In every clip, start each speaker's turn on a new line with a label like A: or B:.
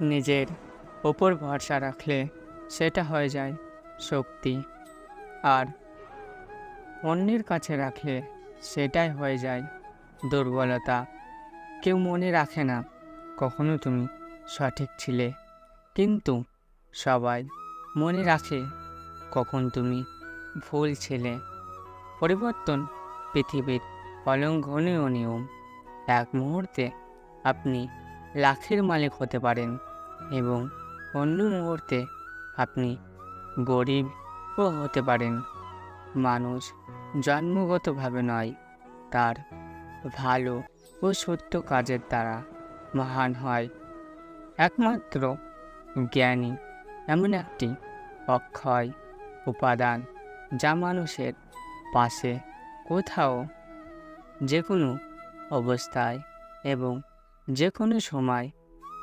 A: নিজের ওপর ভরসা রাখলে সেটা হয়ে যায় শক্তি। আর অন্যের কাছে রাখলে সেটাই হয়ে যায় দুর্বলতা। কেউ মনে রাখে না কখনো তুমি সঠিক ছিলে, কিন্তু সবাই মনে রাখে কখন তুমি ভুল ছিলে। পরিবর্তন পৃথিবীর অলঙ্ঘনীয় নিয়ম। এক মুহূর্তে আপনি লাখের মালিক হতে পারেন এবং অন্য মুহূর্তে আপনি গরিবও হতে পারেন। মানুষ জন্মগতভাবে নয়, তার ভালো ও সত্য কাজের দ্বারা মহান হয়। একমাত্র জ্ঞানী এমন একটি অক্ষয় উপাদান যা মানুষের পাশে কোথাও যে কোনো অবস্থায় এবং যে কোনো সময়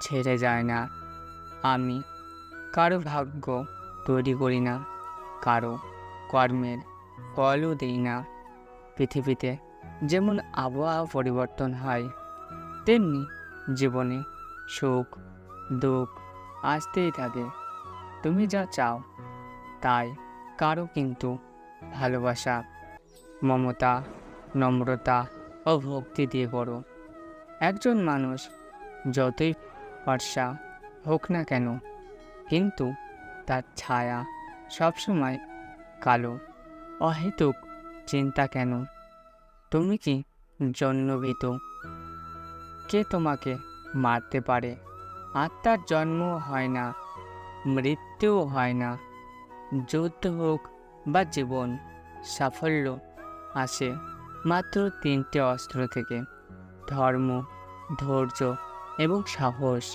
A: ছেড়ে যায় না। আমি কারও ভাগ্য তৈরি করি না, কারও কর্মের ফলও দিই না। পৃথিবীতে যেমন আবহাওয়া পরিবর্তন হয়, তেমনি জীবনে সুখ, দুঃখ আসতেই থাকে। তুমি যা চাও, তাই কারও কিন্তু ভালোবাসা, মমতা, নম্রতা ও ভক্তি দিয়ে করো। একজন মানুষ, যতই ফর্সা হোক না কেন, কিন্তু তার ছায়া সবসময় কালো, অহেতুক চিন্তা কেন? তুমি কি জন্মভীত কে তোমাকে মারতে পারে? আত্মার জন্ম হয় না, মৃত্যুও হয় না, যুদ্ধ হোক বা জীবন, সাফল্য আসে মাত্র তিনটে অস্ত্র থেকে। ধর্ম ধৈর্য এবং সাহস।